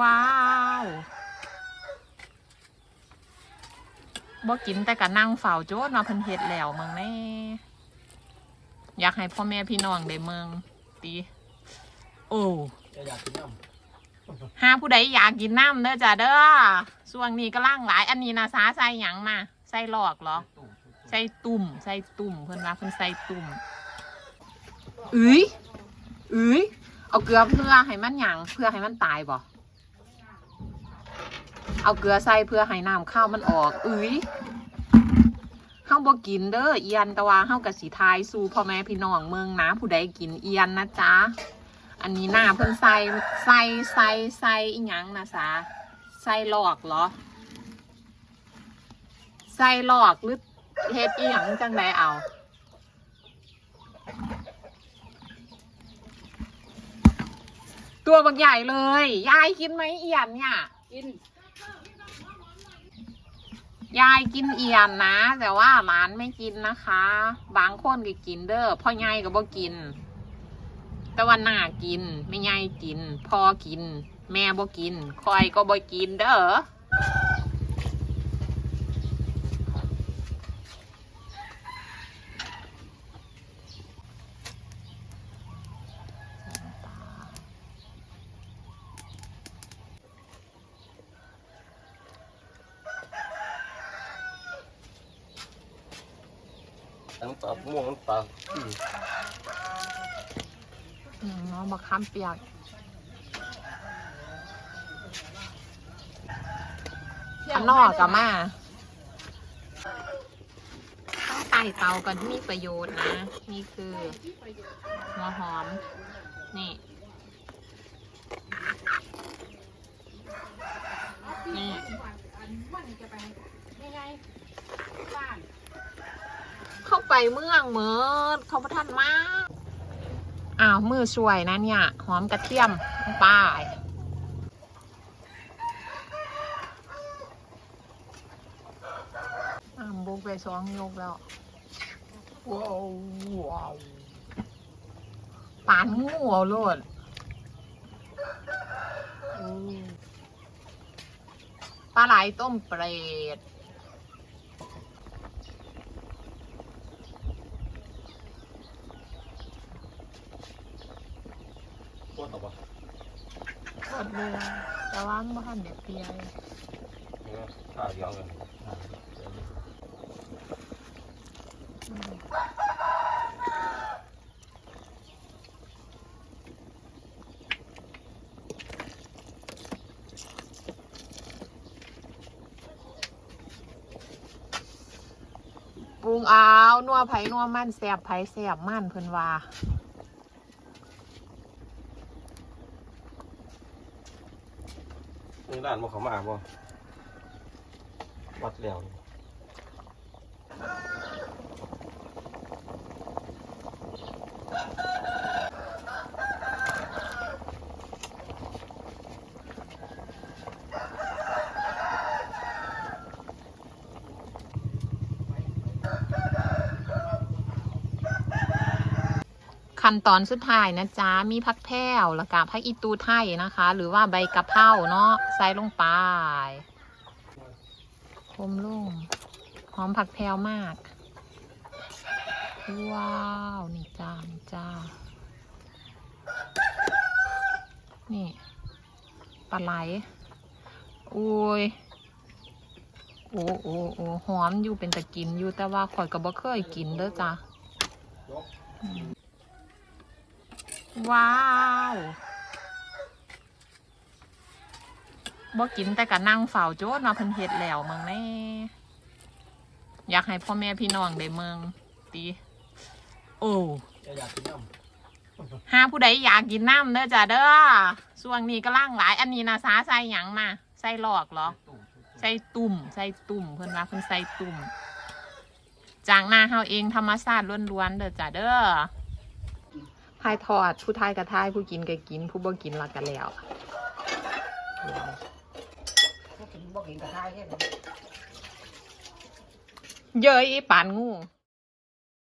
ว้าวบ่กินแต่ก็นั่งเฝ้าโจทย์มาเพิ่นเฮ็ดแล้วเมืองแน่อยากให้พ่อแม่พี่น้องได้เมืองตี โอ้อยากกินน้หาผู้ใดอยากกินน้ำเด้อจ้าเด้อช่วงนี้ก็ล่างหลาย อันนี้นะสาใส่หยังมาใส่หลอกเหรอใส่ตุ่มใส่ตุ่มเพิ่นว่าเพิ่นใส่ตุ่มเอ้ยเอ้ยเอาเกลือเพื่อให้มันหยังเพื่อให้มันตายบ่ เอาเกลือใส่เพื่อให้น้ำข้าวมันออกเอ้ยเฮาบ่กินเด้อเอียนแต่ว่าเฮากะสิทายสู่พ่อแม่พี่น้องเมืองนะผู้ใดกินเอียนนะจ๊ะอันนี้หน้าเพิ่นใส่ใส่ใส่ใส่อีหยังนะสาใส่หลอกเหรอใส่หลอกหรือเฮ็ดอีหยังจังไดเอาตัวบักใหญ่เลย ยายกินไหมเอียนเนี่ย กิน ยายกินเอียนนะ แต่ว่าหลานไม่กินนะคะ บางคนก็กินเด้อพ่อยายก็บ่กิน แต่ว่าหน้ากินไม่ยายกินพ่อกิน แม่บ่กินคอยก็บ่กินเด้อ น้ำปลาม่วงน้ำปลาอืมอืมเอามาคำเปียกอันนอกกับมาต้องใส่เตากันที่มีประโยชน์นะ นี่คือหัวหอม นี่ เข้า ไปเมืองเมิดเขาประทันมาอ้าวมือช่วยนะเนี่ย หอมกระเทียมป้ายอ้าวบุกไปสองยกแล้วว้าวว้าวปานงูเอาโลดปลาไหลต้มเปรต ตรต่อปะกดเรือแต่ว่ามันบ่ทันเด็ดเปียเลยเนี่ยข้าวเดียวกันปรุงเอานัวไผ่นัวมันแสบไผ่แสบมันเพิ่นว่า นี่ร้านบ่เขามาบ่วัดแล้วนี่ ขั้นตอนสุดท้ายนะจ๊ะมีผักแพรวแล้วก็ผักอีตูไทยนะคะ หรือว่าใบกะเพราเนาะใส่ลงไปคมลงหอมผักแพรวมาก ว้าว นี่จ้านี่จ้า นี่ปลาไหลอุ้ยโอ้โอ้โอ้หอมอยู่เป็นตะกินอยู่แต่ว่าข่อยก็บ่เคยกินเด้อจ้ะอืม ว้าวบ่กินแต่ก็นั่งเฝ้าโจทย์มาเพิ่นเฮ็ดแล้วเมืองแน่อยากให้พ่อแม่พี่น้องได้เมืองตีโอ้อยากกินน้หาผู้ใดอยากกินน้ำเด้อจ้าเด้อช่วงนี้ก็ล่างหลาย อันนี้นะสาใส่หยังมาใส่หลอกเหรอใส่ตุ่มใส่ตุ่มเพิ่นว่าเพิ่นใส่ตุ่มจากนาเฮาเองธรรมชาติล้วนๆเด้อจ้าเด้อ ทายทอด ผู้ทายก็ทาย ผู้กินก็กิน ผู้บ่กินและก็แล้วถ้ากินบ่กินกระทายแค่นั้นเย้ยปานงู